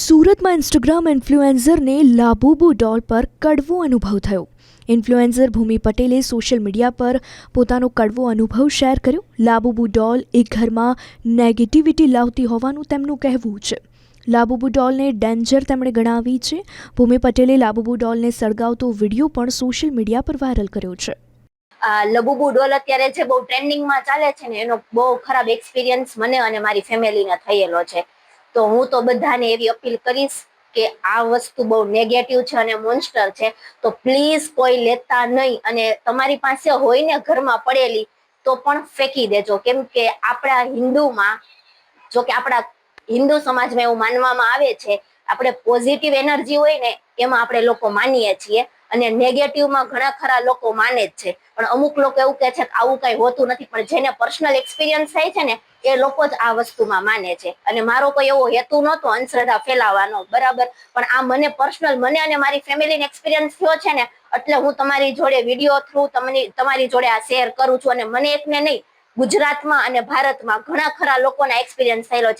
સુરતમાં ઇન્સ્ટાગ્રામ ઇન્ફ્લુએન્સરને લાબુબુ ડોલ પર કડવો અનુભવ થયો. ઇન્ફ્લુએન્સર ભૂમિ પટેલે સોશિયલ મીડિયા પર પોતાનો કડવો અનુભવ શેર કર્યો. લાબુબુ ડોલ એ ઘરમાં નેગેટિવિટી લાવતી હોવાનું તેમનું કહેવું છે. લાબુબુ ડોલને ડેન્જર તેમણે ગણાવી છે. ભૂમિ પટેલે લાબુબુ ડોલને સળગાવતો વીડિયો પણ સોશિયલ મીડિયા પર વાયરલ કર્યો છે. લબુબુ ડોલ અત્યારે જે બહુ ટ્રેન્ડિંગમાં ચાલે છે ને, એનો બહુ ખરાબ એક્સપિરિયન્સ મને અને મારી ફેમિલીને થયેલો છે. તો હું તો બધાને એવી અપીલ કરીશ કે આ વસ્તુ બહુ નેગેટિવ છે અને મોન્સ્ટર છે. તો પ્લીઝ કોઈ લેતા નહીં અને તમારી પાસે હોય ને ઘરમાં પડેલી, તો પણ ફેંકી દેજો. કેમ કે આપણા હિન્દુમાં, જો કે આપણા હિન્દુ સમાજમાં એવું માનવામાં આવે છે, આપણે પોઝિટિવ એનર્જી હોય ને, એમાં આપણે લોકો માનીએ છીએ અને નેગેટિવમાં ઘણા ખરા લોકો માને જ છે. પણ અમુક લોકો એવું કહે છે કે આવું કઈ હોતું નથી, પણ જેને પર્સનલ એક્સપિરિયન્સ થાય છે ને એ લોકો જ આ વસ્તુમાં માને છે. અને મારો કોઈ એવો હેતુ નહોતો અંધશ્રદ્ધા ફેલાવવાનો. બરાબર? પણ આ મને પર્સનલ મને અને મારી ફેમિલીને એક્સપિરિયન્સ થયો છે ને, એટલે હું તમારી જોડે વીડિયો થ્રુ તમને, તમારી જોડે આ શેર કરું છું. અને મને એકને નહીં, ગુજરાતમાં અને ભારતમાં ઘણા ખરા લોકોના એક્સપિરિયન્સ થયેલો છે.